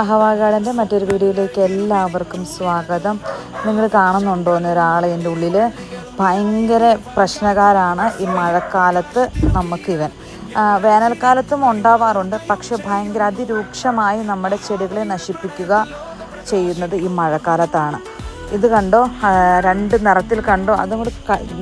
അഹവാ ഗാർഡന്റെ മറ്റൊരു വീഡിയോയിലേക്ക് എല്ലാവർക്കും സ്വാഗതം. നിങ്ങൾ കാണുന്നുണ്ടോ എന്ന് ഒരാൾ എന്റെ ഉള്ളിൽ ഭയങ്കര പ്രശ്നക്കാരാണ് ഈ മഴക്കാലത്ത് നമുക്കിവൻ. വേനൽക്കാലത്തും ഉണ്ടാവാറുണ്ട്. പക്ഷെ ഭയങ്കര അതിരൂക്ഷമായി നമ്മുടെ ചെടികളെ നശിപ്പിക്കുക ചെയ്യുന്നത് ഈ മഴക്കാലത്താണ്. ഇത് കണ്ടോ? രണ്ട് നിറത്തിൽ കണ്ടോ? അതും കൂടി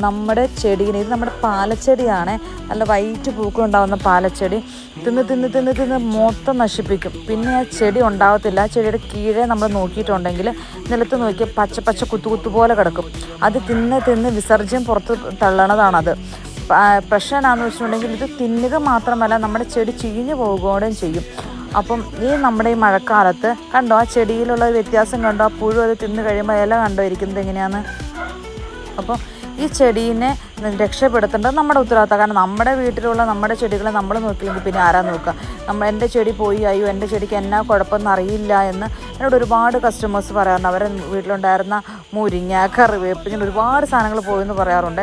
നമ്മുടെ ചെടീനെ ഇത് നമ്മുടെ പാലച്ചെടിയാണ്. നല്ല വൈറ്റ് പൂക്കളുണ്ടാവുന്ന പാലച്ചെടി. തിന്ന് തിന്ന് തിന്ന് തിന്ന് മൊത്തം നശിപ്പിക്കും. പിന്നെ ആ ചെടി ഉണ്ടാവത്തില്ല. ചെടിയുടെ കീഴെ നമ്മൾ നോക്കിയിട്ടുണ്ടെങ്കിൽ നിലത്ത് നോക്കി പച്ച പച്ച കുത്തു പോലെ കിടക്കും. അത് തിന്ന് തിന്ന് വിസർജ്യം പുറത്ത് തള്ളണതാണത്. പ്രശ്നമാണെന്ന് വെച്ചിട്ടുണ്ടെങ്കിൽ ഇത് തിന്നുക മാത്രമല്ല നമ്മുടെ ചെടി ചീഞ്ഞു പോകുകയും ചെയ്യും. അപ്പം ഈ നമ്മുടെ ഈ മഴക്കാലത്ത് കണ്ടോ ആ ചെടിയിലുള്ള വ്യത്യാസം കണ്ടോ ആ പുഴു അത് തിന്നു കഴിയുമ്പോൾ ഇല കണ്ടോ ഇരിക്കുന്നത് എങ്ങനെയാന്ന്? അപ്പോൾ ഈ ചെടീനെ രക്ഷപ്പെടുത്തേണ്ടത് നമ്മുടെ ഉത്തരവാദിത്തം. കാരണം നമ്മുടെ വീട്ടിലുള്ള നമ്മുടെ ചെടികളെ നമ്മൾ നോക്കിയില്ലെങ്കിൽ പിന്നെ ആരാ നോക്കുക? നമ്മൾ എന്റെ ചെടി പോയി അയ്യോ എന്റെ ചെടിക്ക് എന്നാ കുഴപ്പമൊന്നും അറിയില്ല എന്ന് എന്നോട് ഒരുപാട് കസ്റ്റമേഴ്സ് പറയാറുണ്ട്. അവരെ വീട്ടിലുണ്ടായിരുന്ന മുരിങ്ങ കറിവേപ്പ് ഇങ്ങനെ ഒരുപാട് സാധനങ്ങൾ പോയെന്ന് പറയാറുണ്ട്.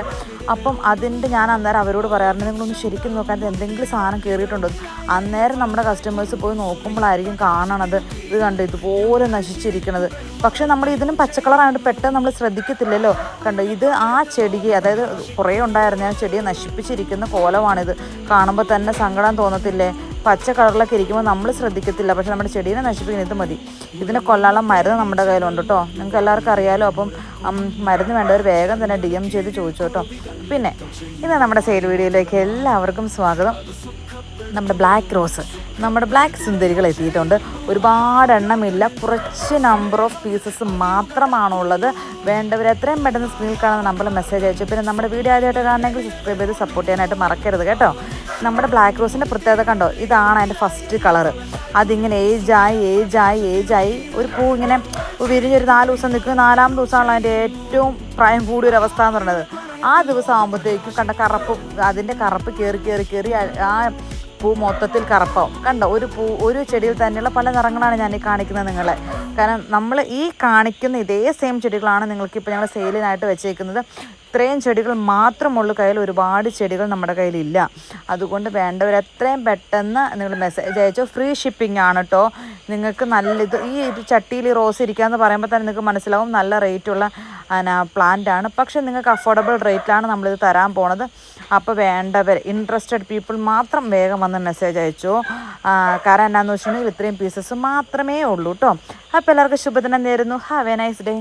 അപ്പം അതിന്റെ ഞാൻ അന്നേരം അവരോട് പറയാറുണ്ട് നിങ്ങളൊന്ന് ശരിക്കും നോക്കാൻ എന്തെങ്കിലും സാധനം കയറിയിട്ടുണ്ടോ? അന്നേരം നമ്മുടെ കസ്റ്റമേഴ്സ് പോയി നോക്കുമ്പോഴായിരിക്കും കാണണത്. ഇത് കണ്ട് ഇതുപോലെ നശിച്ചിരിക്കുന്നത് പക്ഷേ നമ്മൾ ഇതിനും പച്ചക്കളറായതുകൊണ്ട് പെട്ടെന്ന് നമ്മൾ ശ്രദ്ധിക്കത്തില്ലല്ലോ. കണ്ടോ ഇത് ആ ചെടിയെ അതായത് കുറേ ഉണ്ടായിരുന്ന ആ ചെടിയെ നശിപ്പിച്ചിരിക്കുന്ന കോലമാണിത്. കാണുമ്പോൾ തന്നെ സങ്കടം തോന്നത്തില്ലേ? പച്ച കളറിലൊക്കെ ഇരിക്കുമ്പോൾ നമ്മൾ ശ്രദ്ധിക്കത്തില്ല. പക്ഷെ നമ്മുടെ ചെടീനെ നശിപ്പിക്കുന്നത് ഇത് മതി. ഇതിനെ കൊല്ലാനുള്ള മരുന്ന് നമ്മുടെ കയ്യിലുണ്ട് കേട്ടോ നിങ്ങൾക്ക് എല്ലാവർക്കും അറിയാമല്ലോ അപ്പം മരുന്ന് വേണ്ടവർ വേഗം തന്നെ ഡി എം ചെയ്ത് ചോദിച്ചു കേട്ടോ പിന്നെ ഇന്ന് നമ്മുടെ സെയിൽ വീഡിയോയിലേക്ക് എല്ലാവർക്കും സ്വാഗതം. നമ്മുടെ ബ്ലാക്ക് റോസ്. നമ്മുടെ ബ്ലാക്ക് സുന്ദരികൾ എത്തിയിട്ടുണ്ട്. ഒരുപാട് എണ്ണമില്ല കുറച്ച് നമ്പർ ഓഫ് പീസസ് മാത്രമാണുള്ളത്. വേണ്ടവർ എത്രയും പെട്ടെന്ന് സ്ക്രീനിൽ കാണുന്ന നമ്പറിൽ മെസ്സേജ് അയച്ചു പിന്നെ നമ്മുടെ വീഡിയോ ആദ്യമായിട്ട് കാണണമെങ്കിൽ സബ്സ്ക്രൈബ് ചെയ്ത് സപ്പോർട്ട് ചെയ്യാനായിട്ട് മറക്കരുത് കേട്ടോ. നമ്മുടെ ബ്ലാക്ക് റോസിന്റെ പ്രത്യേകത കണ്ടോ? ഇതാണ് അതിന്റെ ഫസ്റ്റ് കളറ് അതിങ്ങനെ ഏജായി ഏജായി ഏജായി ഒരു പൂ ഇങ്ങനെ വിരിഞ്ഞൊരു നാല് ദിവസം നിൽക്കും നാലാം ദിവസമാണല്ലോ അതിന്റെ ഏറ്റവും പ്രായം കൂടിയൊരവസ്ഥ എന്ന് പറയുന്നത്. ആ ദിവസം ആകുമ്പോഴത്തേക്കും കണ്ട കറുപ്പ് അതിന്റെ കറപ്പ് കയറി കയറി കയറി ആ- പൂ മൊത്തത്തിൽ കറുപ്പാവും. കണ്ടോ ഒരു പൂ ഒരു ചെടിയിൽ തന്നെയുള്ള പല നിറങ്ങളാണ് ഞാൻ ഈ കാണിക്കുന്നത് നിങ്ങളെ. കാരണം നമ്മൾ ഈ കാണിക്കുന്ന ഇതേ സെയിം ചെടികളാണ് നിങ്ങൾക്ക് ഇപ്പോൾ ഞങ്ങൾ സെയിലിനായിട്ട് വെച്ചേക്കുന്നത്. ഇത്രയും ചെടികൾ മാത്രമുള്ള കയ്യിൽ ഒരുപാട് ചെടികൾ നമ്മുടെ കയ്യിലില്ല. അതുകൊണ്ട് വേണ്ടവർ എത്രയും പെട്ടെന്ന് നിങ്ങൾ മെസ്സേജ് അയച്ചോ. ഫ്രീ ഷിപ്പിംഗ് ആണ് കേട്ടോ നിങ്ങൾക്ക് നല്ല ഇത് ഈ ഒരു ചട്ടിയിൽ റോസ് ഇരിക്കുക എന്ന് പറയുമ്പോൾ തന്നെ നിങ്ങൾക്ക് മനസ്സിലാവും. നല്ല റേറ്റുള്ള പ്ലാന്റ് ആണ്. പക്ഷേ നിങ്ങൾക്ക് അഫോർഡബിൾ റേറ്റിലാണ് നമ്മളിത് തരാൻ പോണത്. അപ്പോൾ വേണ്ടവർ ഇൻട്രസ്റ്റഡ് പീപ്പിൾ മാത്രം വേഗം വന്ന് മെസ്സേജ് അയച്ചു. കാരണം എന്നാന്ന് വെച്ചിട്ടുണ്ടെങ്കിൽ ഇത്രയും പീസസ് മാത്രമേ ഉള്ളൂ കേട്ടോ അപ്പോൾ എല്ലാവർക്കും ശുഭദിനം നേരുന്നു. Have A nice day